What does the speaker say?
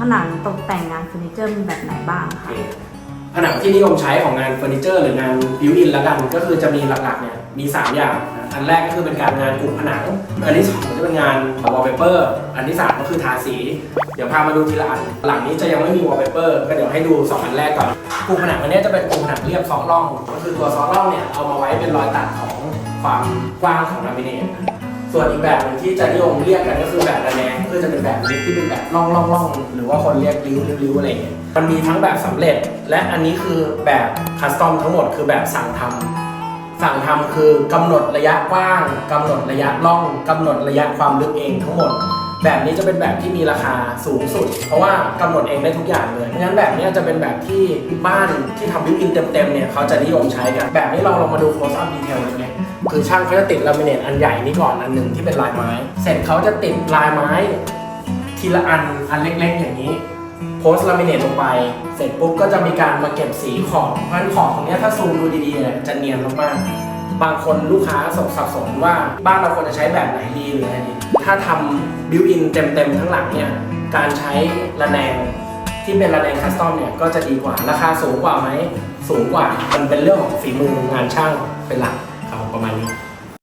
ผนังตกแต่งงานเฟอร์นิเจอร์มีแบบไหนบ้างโอเคคะผนังที่นิยมใช้ของงานเฟอร์นิเจอร์หรืองานบิวอินล้วกัน ก็คือจะมีหลักๆเนี่ยมี 3 อย่างนะอันแรกก็คือเป็นการงานกลุ่มผนัง อันที่สองจะเป็นงานวอลเปเปอร์อันที่สามก็คือทาสี เดี๋ยวพามาดูทีละอันหลังนี้จะยังไม่มีวอลเปเปอร์ก็เดี๋ยวให้ดูสองอันแรกก่อนกลุ่มผนังอันเนี้ยจะเป็นกลุ่มผนังเรียบซอร่อง ก็คือตัวซอร่องเนี่ยเอามาไว้เป็นรอยตัดของความกว้างของลามิเนต ส่วนอีกแบบหนึ่งที่จะนิยมเรียกกันก็คือแบบระแนงคือจะเป็นแบบลิฟที่เป็นแบบล่องล่องล่องหรือว่าคนเรียกริ้วริ้วอะไรอย่างเงี้ยมันมีทั้งแบบสำเร็จ และอันนี้คือแบบคัสตอมทั้งหมดคือแบบสั่งทำสั่งทำคือกำหนดระยะกว้างกำหนดระยะล่องกำหนดระยะความลึกเองทั้งหมด แบบนี้จะเป็นแบบที่มีราคาสูงสุด เพราะว่ากำหนดเองได้ทุกอย่างเลยเพราะฉะนั้นแบบนี้จะเป็นแบบที่บ้านที่ทำบิวอินเต็มๆเนี่ยเขาจะนิยมใช้กัน แบบนี้เราลองมาดู close up detail เลยไหมคือช่างเขาจะติดลามิเนตอันใหญ่นี้ก่อนอันหนึ่งที่เป็นลายไม้ เสร็จเขาจะติดลายไม้ ทีละอันอันเล็กๆ อย่างนี้โพสต์ลามิเนตลงไป เสร็จปุ๊บก็จะมีการมาเก็บสีขอบเพราะฉะนั้นขอบตรงเนี้ยถ้าซูมดูดีๆเนี่ยจะเนียนมากๆ บางคนลูกค้าสงสับสนว่าบ้านเราควรจะใช้แบบไหนดีหรืออะไรดี ถ้าทำบิวอินเต็มๆทั้งหลังเนี่ยการใช้ระแนงที่เป็นระแนงคัสตอมเนี่ยก็จะดีกว่าราคาสูงกว่าไหมสูงกว่ามันเป็นเรื่องของฝีมืองานช่างเป็นหลักครับประมาณนี้